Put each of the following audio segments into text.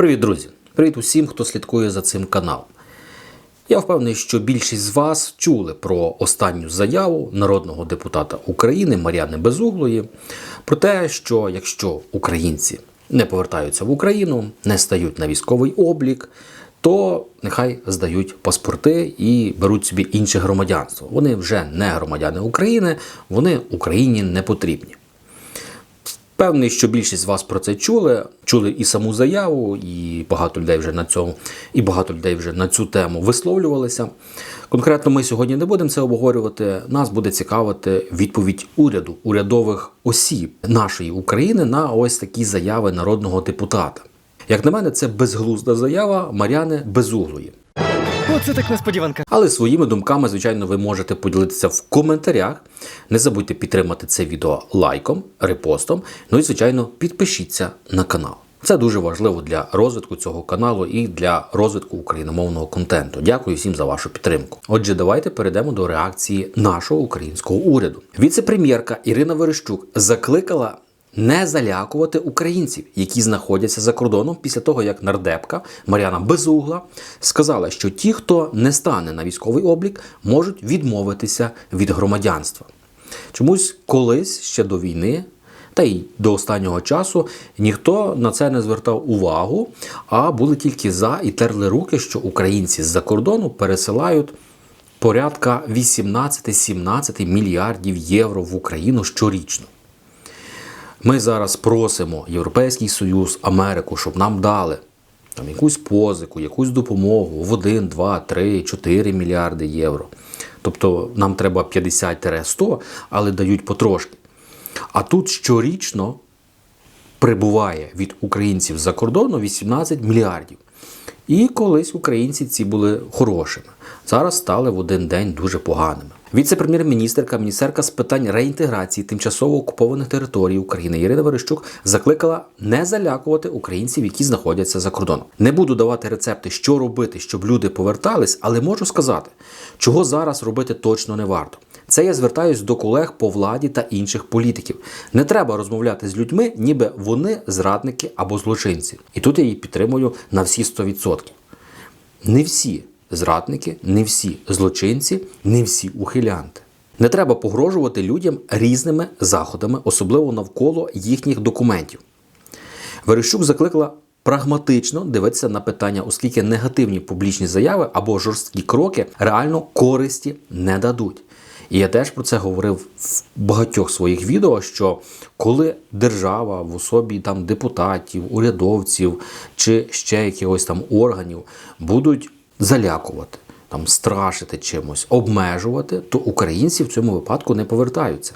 Привіт, друзі! Привіт усім, хто слідкує за цим каналом. Я впевнений, що більшість з вас чули про останню заяву народного депутата України Мар'яни Безуглої про те, що якщо українці не повертаються в Україну, не стають на військовий облік, то нехай здають паспорти і беруть собі інше громадянство. Вони вже не громадяни України, вони Україні не потрібні. Певний, що більшість з вас про це чули, чули і саму заяву, і багато людей вже на цьому, і багато людей вже на цю тему висловлювалися. Конкретно ми сьогодні не будемо це обговорювати. Нас буде цікавити відповідь уряду, урядових осіб нашої України на ось такі заяви народного депутата. Як на мене, це безглузда заява Мар'яни Безуглої. Оце так несподіванка. Але своїми думками, звичайно, ви можете поділитися в коментарях. Не забудьте підтримати це відео лайком, репостом. Ну і, звичайно, підпишіться на канал. Це дуже важливо для розвитку цього каналу і для розвитку україномовного контенту. Дякую всім за вашу підтримку. Отже, давайте перейдемо до реакції нашого українського уряду. Віце-прем'єрка Ірина Верещук закликала не залякувати українців, які знаходяться за кордоном після того, як нардепка Мар'яна Безугла сказала, що ті, хто не стане на військовий облік, можуть відмовитися від громадянства. Чомусь колись ще до війни. Та й до останнього часу ніхто на це не звертав увагу, а були тільки за і терли руки, що українці з-за кордону пересилають порядка 18-17 мільярдів євро в Україну щорічно. Ми зараз просимо Європейський Союз, Америку, щоб нам дали там якусь позику, якусь допомогу в 1, 2, 3, 4 мільярди євро. Тобто нам треба 50-100, але дають потрошки. А тут щорічно прибуває від українців за кордону 18 мільярдів. І колись українці ці були хорошими. Зараз стали в один день дуже поганими. Віце-прем'єр-міністерка, міністерка з питань реінтеграції тимчасово окупованих територій України Ірина Верещук закликала не залякувати українців, які знаходяться за кордоном. Не буду давати рецепти, що робити, щоб люди повертались, але можу сказати, чого зараз робити точно не варто. Це я звертаюсь до колег по владі та інших політиків. Не треба розмовляти з людьми, ніби вони зрадники або злочинці. І тут я її підтримую на всі 100%. Не всі зрадники, не всі злочинці, не всі ухилянти. Не треба погрожувати людям різними заходами, особливо навколо їхніх документів. Верещук закликала прагматично дивитися на питання, оскільки негативні публічні заяви або жорсткі кроки реально користі не дадуть. І я теж про це говорив в багатьох своїх відео, що коли держава в особі там депутатів, урядовців чи ще якихось там органів будуть залякувати, там страшити чимось, обмежувати, то українці в цьому випадку не повертаються.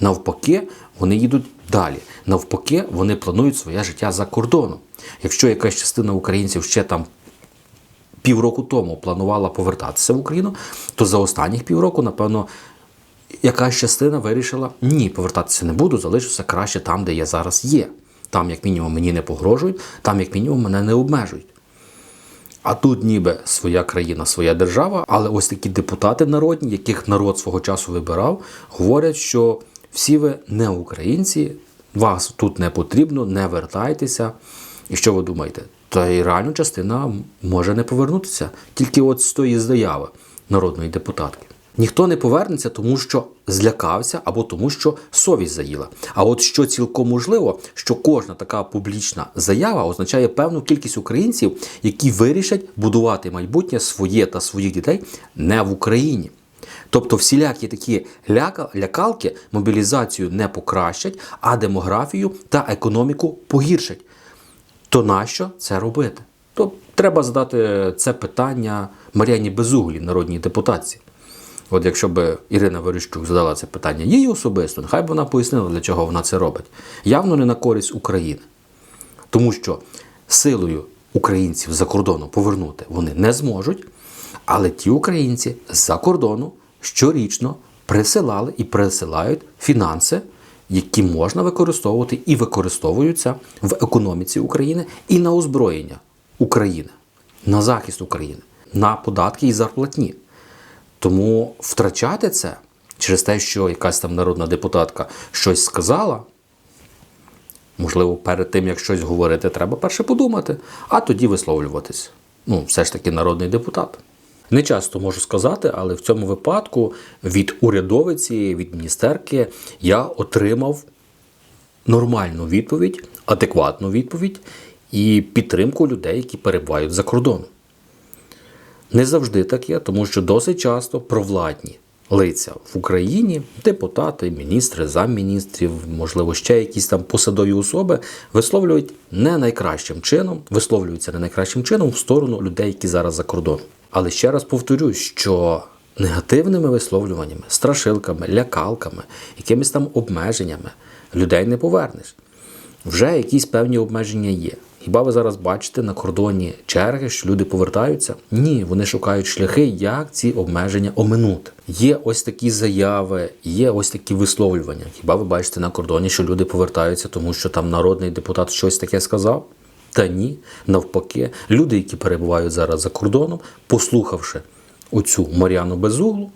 Навпаки, вони їдуть далі. Навпаки, вони планують своє життя за кордоном. Якщо якась частина українців ще там півроку тому планувала повертатися в Україну, то за останніх півроку, напевно, якась частина вирішила: ні, повертатися не буду, залишуся краще там, де я зараз є. Там, як мінімум, мені не погрожують, там, як мінімум, мене не обмежують. А тут ніби своя країна, своя держава, але ось такі депутати народні, яких народ свого часу вибирав, говорять, що всі ви не українці, вас тут не потрібно, не вертайтеся. І що ви думаєте? Та й реальна частина може не повернутися, тільки от з тої заяви народної депутатки. Ніхто не повернеться, тому що злякався або тому, що совість заїла. А от що цілком можливо, що кожна така публічна заява означає певну кількість українців, які вирішать будувати майбутнє своє та своїх дітей не в Україні. Тобто всілякі такі лякалки мобілізацію не покращать, а демографію та економіку погіршать. То нащо це робити? То треба задати це питання Мар'яні Безуглі, народній депутатці. От якщо б Ірина Верещук задала це питання їй особисто, нехай б вона пояснила, для чого вона це робить. Явно не на користь України. Тому що силою українців за кордону повернути вони не зможуть, але ті українці з-за кордону щорічно присилали і присилають фінанси, які можна використовувати і використовуються в економіці України і на озброєння України, на захист України, на податки і зарплатні. Тому втрачати це через те, що якась там народна депутатка щось сказала, Можливо, перед тим, як щось говорити, треба перше подумати, а тоді висловлюватись. Ну, все ж таки народний депутат. Не часто можу сказати, але в цьому випадку від урядовиці, від міністерки я отримав нормальну відповідь, адекватну відповідь і підтримку людей, які перебувають за кордоном. Не завжди так є, тому що досить часто провладні лиця в Україні, депутати, міністри, замміністрів, можливо, ще якісь там посадові особи висловлюють не найкращим чином, висловлюються не найкращим чином в сторону людей, які зараз за кордоном. Але ще раз повторюсь, що негативними висловлюваннями, страшилками, лякалками, якимись там обмеженнями людей не повернеш. Вже якісь певні обмеження є. Хіба ви зараз бачите на кордоні черги, що люди повертаються? Ні, вони шукають шляхи, як ці обмеження оминути. Є ось такі заяви, є ось такі висловлювання. Хіба ви бачите на кордоні, що люди повертаються, тому що там народний депутат щось таке сказав? Та ні, навпаки, люди, які перебувають зараз за кордоном, послухавши оцю Мар'яну Безуглу,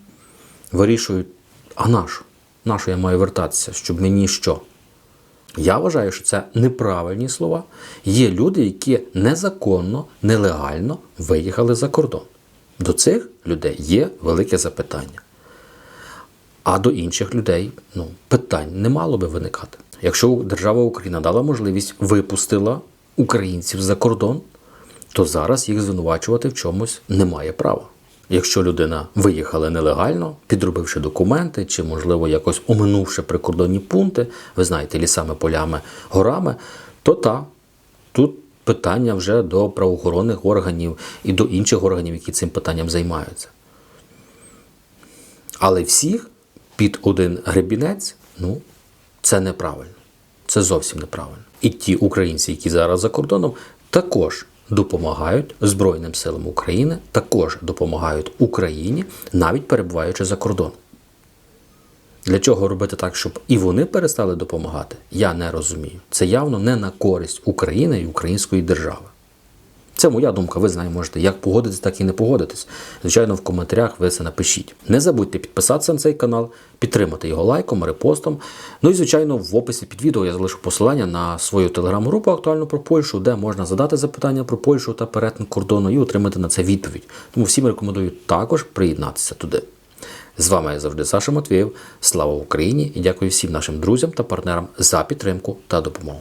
вирішують: а нащо? Нащо я маю вертатися? Щоб мені що? Я вважаю, що це неправильні слова. Є люди, які незаконно, нелегально виїхали за кордон. До цих людей є велике запитання. А до інших людей ну, питань не мало би виникати. Якщо держава Україна дала можливість випустила українців за кордон, то зараз їх звинувачувати в чомусь немає права. Якщо людина виїхала нелегально, підробивши документи, чи, можливо, якось оминувши прикордонні пункти, ви знаєте, лісами, полями, горами, то та, тут питання вже до правоохоронних органів і до інших органів, які цим питанням займаються. Але всіх під один гребінець, ну, це неправильно. Це зовсім неправильно. І ті українці, які зараз за кордоном, також допомагають Збройним силам України, також допомагають Україні, навіть перебуваючи за кордоном. Для чого робити так, щоб і вони перестали допомагати, я не розумію. Це явно не на користь України і української держави. Це моя думка, ви знаєте, можете як погодитись, так і не погодитись. Звичайно, в коментарях ви це напишіть. Не забудьте підписатися на цей канал, підтримати його лайком, репостом. Ну і, звичайно, в описі під відео я залишу посилання на свою телеграм-групу актуально про Польщу, де можна задати запитання про Польщу та перетин кордону і отримати на це відповідь. Тому всім рекомендую також приєднатися туди. З вами як завжди Саша Матвієв. Слава Україні і дякую всім нашим друзям та партнерам за підтримку та допомогу.